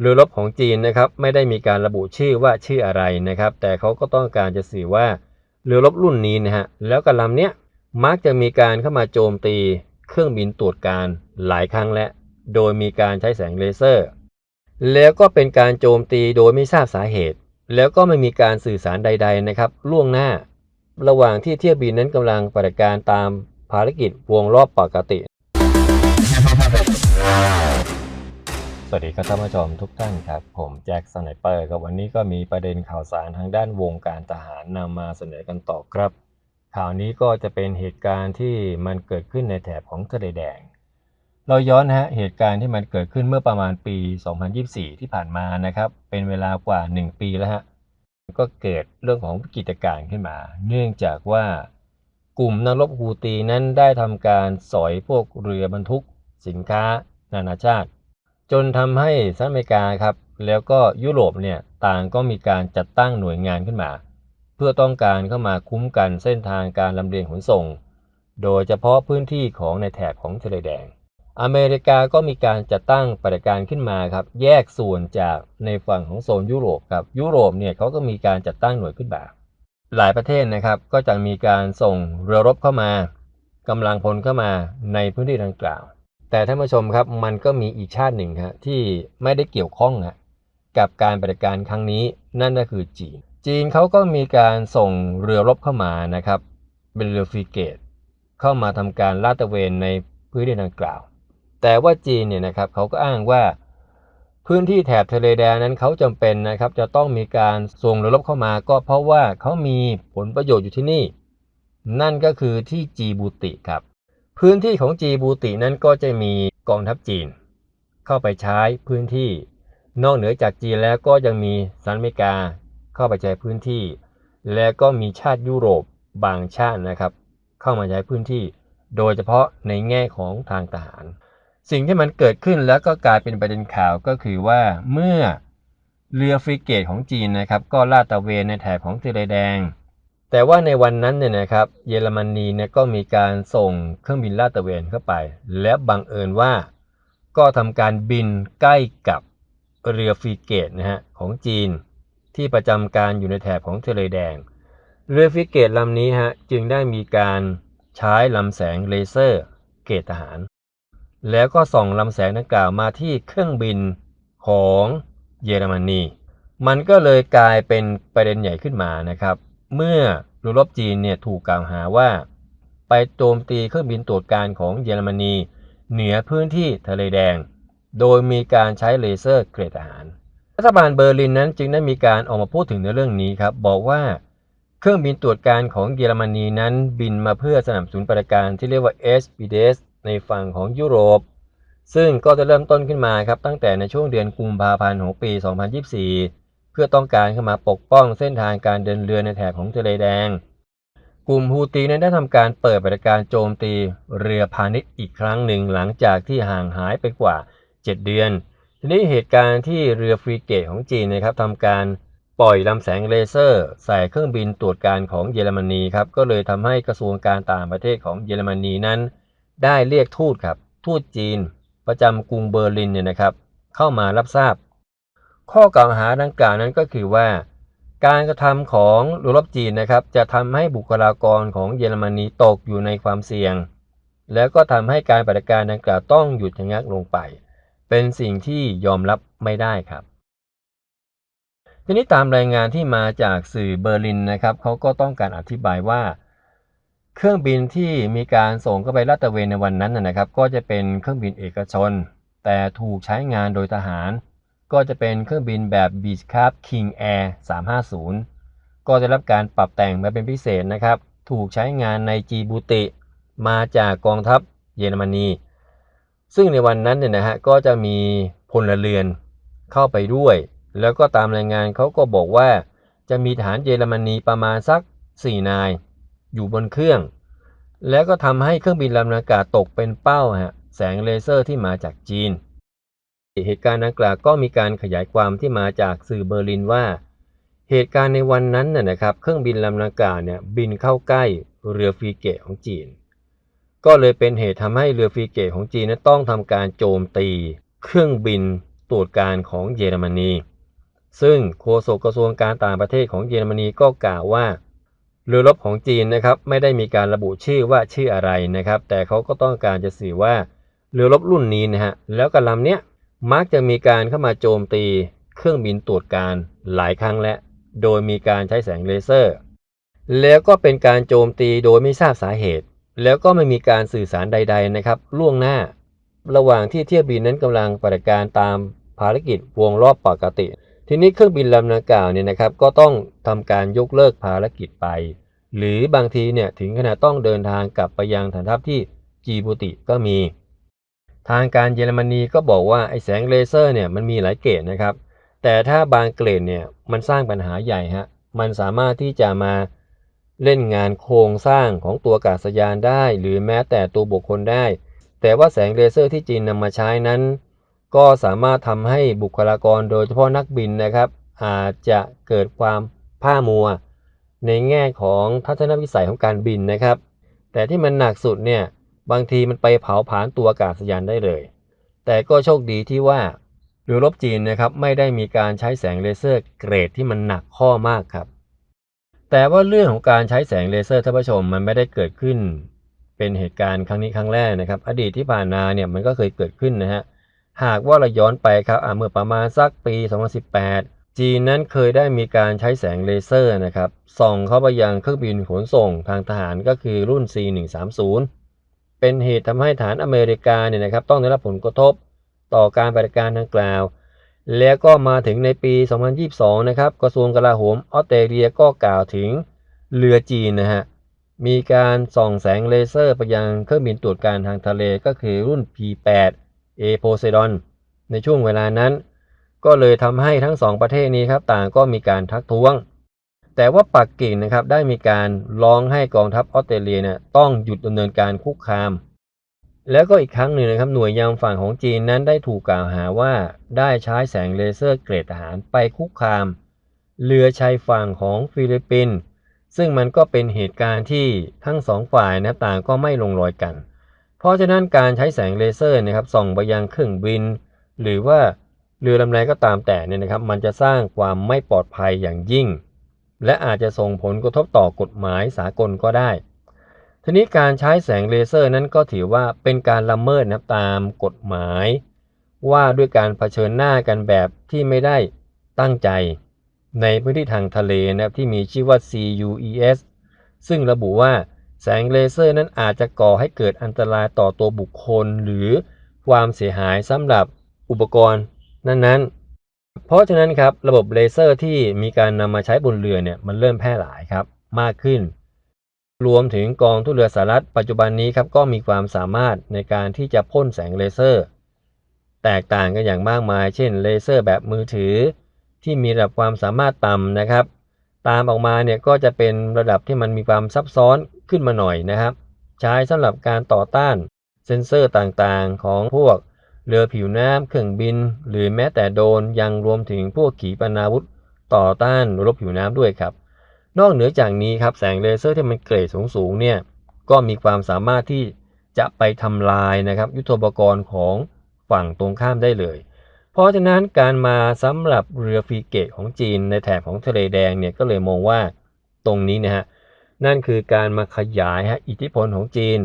เรือรบของจีนนะครับไม่ได้มีการระบุชื่อว่าชื่ออะไรนะครับ แต่เขาก็ต้องการจะสื่อว่าเรือรบรุ่นนี้นะฮะแล้วกับลำเนี้ยมักจะมีการเข้ามาโจมตีเครื่องบินตรวจการหลายครั้งและ โดยมีการใช้แสงเลเซอร์ แล้วก็เป็นการโจมตีโดยไม่ทราบสาเหตุ แล้วก็ไม่มีการสื่อสารใด ๆนะครับ ล่วงหน้า ระหว่างที่เที่ยวบินนั้นกำลังปฏิบัติการตามภารกิจวงรอบปกติ สวัสดีครับท่านผู้ชมทุกท่านครับ ผมแจ็คสไนเปอร์ครับวันนี้ก็มีประเด็นข่าวสารทางด้านวงการทหารนำมาเสนอกันต่อครับ ข่าวนี้ก็จะเป็นเหตุการณ์ที่มันเกิดขึ้นในแถบของทะเลแดง เราย้อนนะฮะเหตุการณ์ที่มันเกิดขึ้นเมื่อประมาณปี 2024 ที่ผ่านมานะครับ เป็นเวลากว่า 1 ปีแล้วฮะก็เกิดเรื่องของกิจการขึ้นมา เนื่องจากว่ากลุ่มนักรบฮูตีนั้นได้ทำการสอยพวกเรือบรรทุก สินค้า นานาชาติ จนทำให้สหรัฐอเมริกาครับแล้วก็ยุโรปเนี่ยต่างก็มีการจัดตั้งหน่วยงานขึ้นมา เพื่อต้องการเข้ามาคุ้มกันเส้นทางการลำเลียงขนส่ง โดยเฉพาะพื้นที่ของในแถบของทะเลแดง อเมริกาก็มีการจัดตั้งปฏิบัติการขึ้นมาครับแยกส่วนจากในฝั่งของโซนยุโรปครับยุโรปเนี่ยเขาก็มีการจัดตั้งหน่วยขึ้นมาหลายประเทศนะครับก็จะมีการส่งเรือรบเข้ามากำลังพลเข้ามาในพื้นที่ดังกล่าว แต่ท่านผู้ชมครับมันก็มีอีกชาติหนึ่งครับที่ไม่ได้เกี่ยวข้องนะกับการปฏิบัติการครั้งนี้นั่นก็คือจีน จีนเขาก็มีการส่งเรือรบเข้ามานะครับเป็นเรือฟริเกต เข้ามาทำการลาดตระเวนในพื้นที่ดังกล่าว แต่ว่าจีนเนี่ยนะครับเขาก็อ้างว่าพื้นที่แถบทะเลแดงนั้นเขาจำเป็นนะครับจะต้องมีการส่งเรือรบเข้ามา ก็เพราะว่าเขามีผลประโยชน์อยู่ที่นี่ นั่นก็คือที่จีบูติครับ พื้นที่ของจีบูตินั้นก็จะมีกองทัพจีน เข้าไปใช้พื้นที่ นอกเหนือจากจีนแล้วก็ยังมีสหรัฐอเมริกาเข้าไปใช้พื้นที่ และก็มีชาติยุโรปบางชาตินะครับ เข้ามาใช้พื้นที่ โดยเฉพาะในแง่ของทางทหาร สิ่งที่มันเกิดขึ้นแล้วก็กลายเป็นประเด็นข่าวก็คือว่าเมื่อเรือฟริเกตของจีนนะครับ ก็ลาดตระเวนในแถบของทะเลแดง แต่ว่าในวันนั้นเนี่ยนะครับเยอรมนีเนี่ยก็มีการส่งเครื่องบินลาดตระเวนเข้าไป และบังเอิญว่าก็ทำการบินใกล้กับเรือฟริเกตนะฮะของจีน ที่ประจำการอยู่ในแถบของทะเลแดง เรือฟริเกตลำนี้ฮะจึงได้มีการใช้ลำแสงเลเซอร์เกตทหาร แล้วก็ส่องลำแสงดังกล่าวมาที่เครื่องบินของเยอรมนี มันก็เลยกลายเป็นประเด็นใหญ่ขึ้นมานะครับ เมื่อรือรบจีนเนี่ยถูกกล่าวหาว่า ไปโจมตีเครื่องบินตรวจการของเยอรมนี เหนือพื้นที่ทะเลแดง โดยมีการใช้เลเซอร์เกรดทหาร รัฐบาลเบอร์ลินนั้นจึงได้มีการออกมาพูดถึงในเรื่องนี้ครับ บอกว่าเครื่องบินตรวจการของเยอรมนีนั้นบินมาเพื่อสนับสนุนปฏิการที่เรียกว่า SPDS ในฝั่งของยุโรป ซึ่งก็จะเริ่มต้นขึ้นมาครับตั้งแต่ในช่วงเดือนกุมภาพันธ์ของปี 2024 เพื่อต้องการเข้ามาปกป้องเส้นทางการเดินเรือในแถบของทะเลแดง กลุ่มฮูตีนั้นได้ทำการเปิดปฏิบัติการโจมตีเรือพาณิชย์อีกครั้งหนึ่งหลังจากที่ห่างหายไปกว่า 7 เดือน ทีนี้เหตุการณ์ที่เรือฟรีเกตของจีนนะครับทำการปล่อยลำแสงเลเซอร์ ใส่เครื่องบินตรวจการของเยอรมนีครับก็เลยทำให้กระทรวงการต่างประเทศของเยอรมนีนั้น ได้เรียกทูตครับทูตจีน ประจำกรุงเบอร์ลินเนี่ยนะครับ เข้ามารับทราบ ข้อกล่าวหาดังกล่าวนั้นก็คือว่า การกระทำของเรือรบจีนนะครับ จะทำให้บุคลากรของเยอรมนีตกอยู่ในความเสี่ยง แล้วก็ทำให้การปฏิการดังกล่าวต้องหยุดชะงักลงไป เป็นสิ่งที่ยอมรับไม่ได้ครับ ทีนี้ตามรายงานที่มาจากสื่อเบอร์ลินนะครับเขาก็ต้องการอธิบายว่า เครื่องบินที่มีการส่งเข้าไปลาดตระเวนในวันนั้นนะครับ ก็จะเป็นเครื่องบินเอกชน แต่ถูกใช้งานโดยทหาร ก็จะเป็นเครื่องบินแบบ Beechcraft King Air 350 ก็จะรับการปรับแต่งมาเป็นพิเศษนะครับ ถูกใช้งานในจีบูติ มาจากกองทัพเยอรมนี ซึ่งในวันนั้นเนี่ยนะฮะก็จะมีพลเรือนเข้าไปด้วย แล้วก็ตามรายงานเขาก็บอกว่า จะมีทหารเยอรมนีประมาณสัก 4 นาย อยู่บนเครื่อง แล้วก็ทำให้เครื่องบินลำนากาศตกเป็นเป้าฮะแสงเลเซอร์ที่มาจากจีน เหตุการณ์ดังกล่าวก็มีการขยายความที่มาจากสื่อเบอร์ลินว่า เหตุการณ์ในวันนั้นน่ะนะครับ เครื่องบินลำนากาเนี่ยบินเข้าใกล้เรือฟรีเกตของจีน ก็เลยเป็นเหตุทำให้เรือฟรีเกตของจีนนั้นต้องทำการโจมตี เครื่องบินตรวจการของเยอรมนี ซึ่งโฆษกกระทรวงการต่างประเทศของเยอรมนีก็กล่าวว่าเรือรบของจีนนะครับไม่ได้มีการระบุชื่อว่าชื่ออะไรนะครับ แต่เขาก็ต้องการจะสื่อว่าเรือรบรุ่นนี้นะฮะแล้วกับลำเนี้ย มักจะมีการเข้ามาโจมตีเครื่องบินตรวจการหลายครั้งและ โดยมีการใช้แสงเลเซอร์ แล้วก็เป็นการโจมตีโดยไม่ทราบสาเหตุ แล้วก็ไม่มีการสื่อสารใด ๆ นะครับ ล่วงหน้า ระหว่างที่เที่ยวบินนั้นกำลังปฏิบัติการตามภารกิจวงรอบปกติ ทีนี้เครื่องบินลำดังกล่าวเนี่ยนะครับ ก็ต้องทำการยกเลิกภารกิจไป หรือบางทีเนี่ยถึงขนาดต้องเดินทางกลับไปยังฐานทัพที่จีบูติก็มี ทางการเยอรมนีก็บอกว่าไอ้แสงเลเซอร์เนี่ยมันมีหลายเกรดนะครับ แต่ถ้าบางเกรดเนี่ยมันสร้างปัญหาใหญ่ฮะ มันสามารถที่จะมาเล่นงานโครงสร้างของตัวอากาศยานได้ หรือแม้แต่ตัวบุคคลได้ แต่ว่าแสงเลเซอร์ที่จีนนำมาใช้นั้น ก็สามารถทำให้บุคลากรโดยเฉพาะนักบินนะครับ อาจจะเกิดความผ้ามัว ในแง่ของทัศนวิสัยของการบินนะครับ แต่ที่มันหนักสุดเนี่ย บางทีมันไปเผาผลาญตัวอากาศยานได้เลย แต่ก็โชคดีที่ว่าเรือรบจีนนะครับไม่ได้มีการใช้แสงเลเซอร์เกรดที่มันหนักข้อมากครับ แต่ว่าเรื่องของการใช้แสงเลเซอร์ท่านผู้ชมมันไม่ได้เกิดขึ้น เป็นเหตุการณ์ครั้งนี้ครั้งแรกนะครับ อดีตที่ผ่านมาเนี่ยมันก็เคยเกิดขึ้นนะฮะหากว่าเราย้อนไปครับเมื่อประมาณสักปี 2018 จีนนั้นเคยได้มีการใช้แสงเลเซอร์นะครับส่องเข้าไปยังเครื่องบินขนส่งทางทหารก็คือรุ่น C130 เป็นเหตุทำให้ฐานอเมริกาเนี่ยนะครับต้องได้รับผลกระทบต่อการปฏิบัติการดังกล่าว แล้วก็มาถึงในปี 2022 นะครับกระทรวงกลาโหมออสเตรเลียก็กล่าวถึงเรือจีนนะฮะมีการส่องแสงเลเซอร์ไปยังเครื่องบินตรวจการทางทะเลก็คือรุ่น P8 A Poseidon ในช่วงเวลานั้น ก็เลยทำให้ทั้งสองประเทศนี้ครับต่างก็มีการทักท้วง แต่ว่าปักกิ่งนะครับได้มีการร้องให้กองทัพออสเตรเลียเนี่ยต้องหยุดดำเนินการคุกคาม แล้วก็อีกครั้งหนึ่งนะครับหน่วยยามฝั่งของจีนนั้นได้ถูกกล่าวหาว่าได้ใช้แสงเลเซอร์เกรดทหารไปคุกคาม เรือชายฝั่งของฟิลิปปินส์ซึ่งมันก็เป็นเหตุการณ์ที่ทั้งสองฝ่ายนะต่างก็ไม่ลงรอยกัน เพราะฉะนั้นการใช้แสงเลเซอร์นะครับส่องไปยังเครื่องบิน หรือว่าเรือลำไรก็ตามแต่เนี่ยนะครับ มันจะสร้างความไม่ปลอดภัยอย่างยิ่ง และอาจจะส่งผลกระทบต่อกฎหมายสากลก็ได้ ทีนี้การใช้แสงเลเซอร์นั้นก็ถือว่าเป็นการละเมิดนะตามกฎหมาย ว่าด้วยการเผชิญหน้ากันแบบที่ไม่ได้ตั้งใจ ในพื้นที่ทางทะเลนะครับที่มีชื่อว่า CUES ซึ่งระบุว่าแสงเลเซอร์นั้นอาจจะก่อให้เกิดอันตรายต่อตัวบุคคล หรือความเสียหายสำหรับอุปกรณ์นั้นๆ เพราะฉะนั้นครับระบบเลเซอร์ที่มีการนำมาใช้บนเรือเนี่ยมันเริ่มแพร่หลายครับมากขึ้น รวมถึงกองทุนเรือสหรัฐปัจจุบันนี้ครับก็มีความสามารถในการที่จะพ่นแสงเลเซอร์ แตกต่างกันอย่างมากมาย เช่นเลเซอร์แบบมือถือ ที่มีระดับความสามารถต่ำนะครับ ตามออกมาเนี่ยก็จะเป็นระดับที่มันมีความซับซ้อนขึ้นมาหน่อยนะครับ ใช้สำหรับการต่อต้านเซ็นเซอร์ต่างๆ ของพวก เรือผิวน้ำเครื่องบิน หรือแม้แต่โดรนยังรวมถึงพวกขีปนาวุธต่อต้านรบผิวน้ำด้วยครับ นอกเหนือจากนี้ครับแสงเลเซอร์ที่มันเกรดสูงๆเนี่ยก็มีความสามารถที่จะไปทำลายนะครับยุทโธปกรณ์ของฝั่งตรงข้ามได้เลย เพราะฉะนั้นการมาสำหรับเรือฟรีเกตของจีนในแถบของทะเลแดงเนี่ยก็เลยมองว่าตรงนี้นะฮะนั่นคือการมาขยายฮะอิทธิพลของจีน